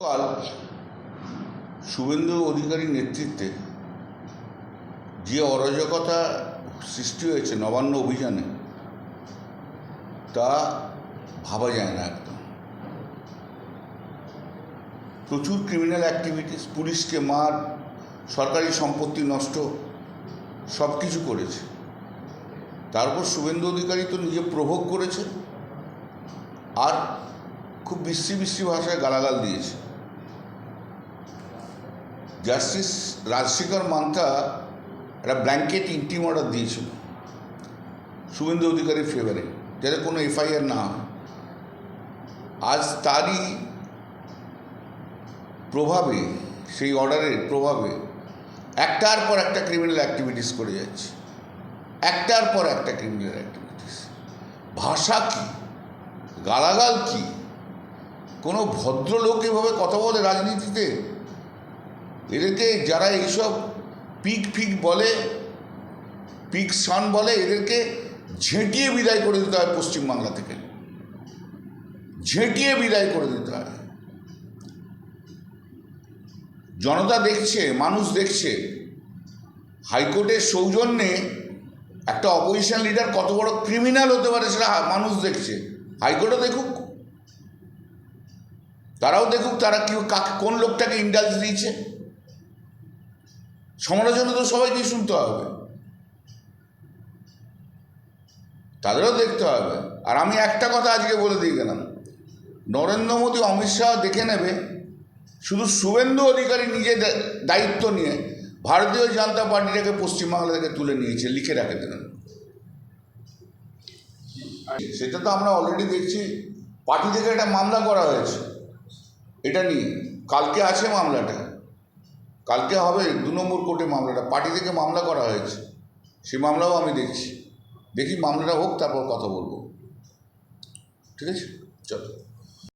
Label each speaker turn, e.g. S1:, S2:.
S1: কাল শুভেন্দু অধিকারীর নেতৃত্বে যে অরাজকতা সৃষ্টি হয়েছে, নবান্ন অভিযানে, তা ভাবা যায় না একদম। প্রচুর ক্রিমিনাল অ্যাক্টিভিটিস পুলিশকে মার, সরকারি সম্পত্তি নষ্ট, সব কিছু করেছে। তারপর শুভেন্দু অধিকারী তো নিজে প্রভোগ করেছে আর খুব বিশ্রী বিশ্রী ভাষায় গালাগাল দিয়েছে। জাস্টিস রাজশেখর মান্থা একটা ব্ল্যাঙ্কেট ইন্টিম অর্ডার দিয়েছিল। শুভেন্দু অধিকারীর ফেভারে যাতে কোনো এফআইআর না হয়। আজ তারই প্রভাবে, সেই অর্ডারের প্রভাবে একটার পর একটা ক্রিমিনাল অ্যাক্টিভিটিস করে যাচ্ছে। একটার পর একটা ক্রিমিনাল অ্যাক্টিভিটিস ভাষা কি? গালাগাল কি? কোনো ভদ্রলোক এভাবে কথা বলে রাজনীতিতে? এদেরকে যারা এইসব পিক ফিক বলে, পিক সান বলে, এদেরকে ঝেঁটিয়ে বিদায় করে দিতে হয় পশ্চিমবাংলা থেকে। ঝেঁটিয়ে বিদায় করে দিতে হয়। জনতা দেখছে, মানুষ দেখছে, হাইকোর্টের সৌজন্যে একটা অপোজিশন লিডার কত বড় ক্রিমিনাল হতে পারে সেটা মানুষ দেখছে। হাইকোর্টও দেখুক। তারাও দেখুক তারা কি কোন লোকটাকে ইন্ডালজ দিয়েছে। সমালোচনা তো সবাইকেই শুনতে হবে। তাদেরও দেখতে হবে। আর আমি একটা কথা আজকে বলে দিয়ে গেলাম। নরেন্দ্র মোদী, অমিত শাহ দেখে নেবে, শুধু শুভেন্দু অধিকারী নিজে দায়িত্ব নিয়ে ভারতীয় জনতা পার্টিটাকে পশ্চিমবাংলা থেকে তুলে নিয়েছে, লিখে রাখে দেবেন সেটা তো আমরা অলরেডি দেখছি। পার্টি থেকে একটা মামলা করা হয়েছে। এটা নিয়ে। কালকে আছে মামলাটা। কালকে হবে দু নম্বর কোর্টে মামলাটা, পার্টি থেকে মামলা করা হয়েছে। সেই মামলাও আমি দেখছি। দেখি মামলাটা হোক, তারপর কথা বলব। ঠিক আছে? চলো।